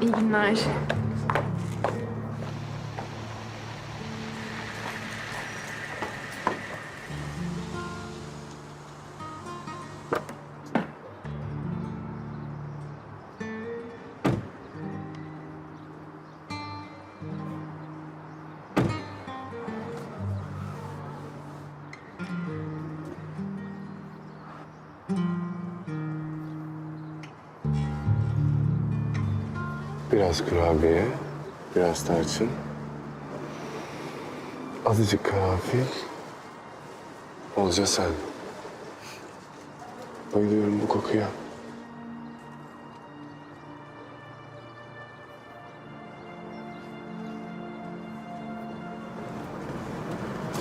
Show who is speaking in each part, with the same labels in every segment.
Speaker 1: İyi günler.
Speaker 2: Biraz kurabiye, biraz tarçın. Azıcık karanfil. Olca sen. Bayılıyorum bu kokuya.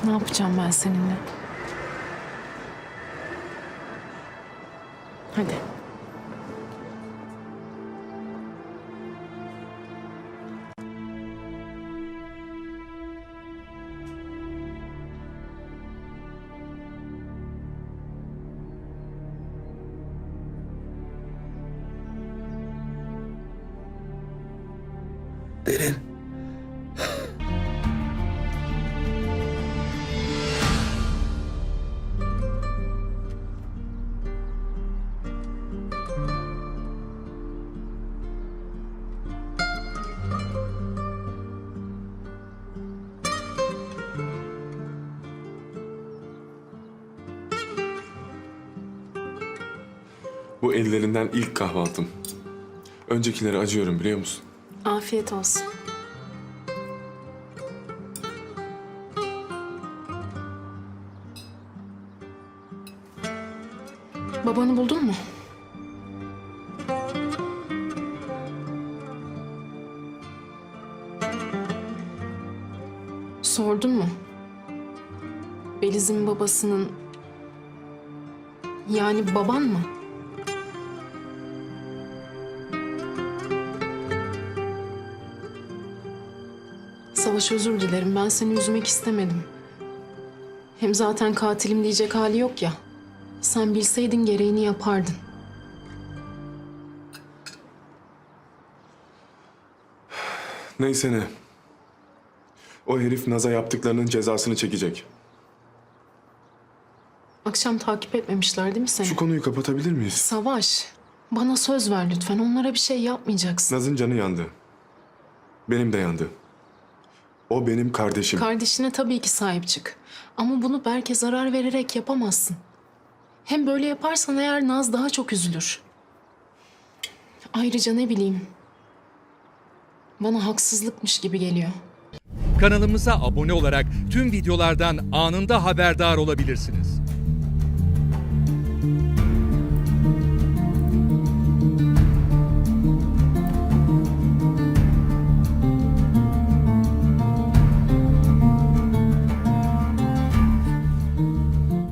Speaker 1: Ne yapacağım ben seninle? Hadi.
Speaker 3: Derin.
Speaker 2: Bu ellerinden ilk kahvaltım. Öncekilere acıyorum biliyor musun?
Speaker 1: Afiyet olsun. Babanı buldun mu? Sordun mu? Beliz'in babasının... Yani baban mı? Savaş özür dilerim. Ben seni üzmek istemedim. Hem zaten katilim diyecek hali yok ya. Sen bilseydin gereğini yapardın.
Speaker 2: Neyse ne. O herif Naz'a yaptıklarının cezasını çekecek.
Speaker 1: Akşam takip etmemişler değil mi seni?
Speaker 2: Şu konuyu kapatabilir miyiz?
Speaker 1: Savaş, bana söz ver lütfen. Onlara bir şey yapmayacaksın.
Speaker 2: Naz'ın canı yandı. Benim de yandı. O benim kardeşim.
Speaker 1: Kardeşine tabii ki sahip çık. Ama bunu Berk'e zarar vererek yapamazsın. Hem böyle yaparsan eğer Naz daha çok üzülür. Ayrıca ne bileyim. Bana haksızlıkmış gibi geliyor.
Speaker 4: Kanalımıza abone olarak tüm videolardan anında haberdar olabilirsiniz.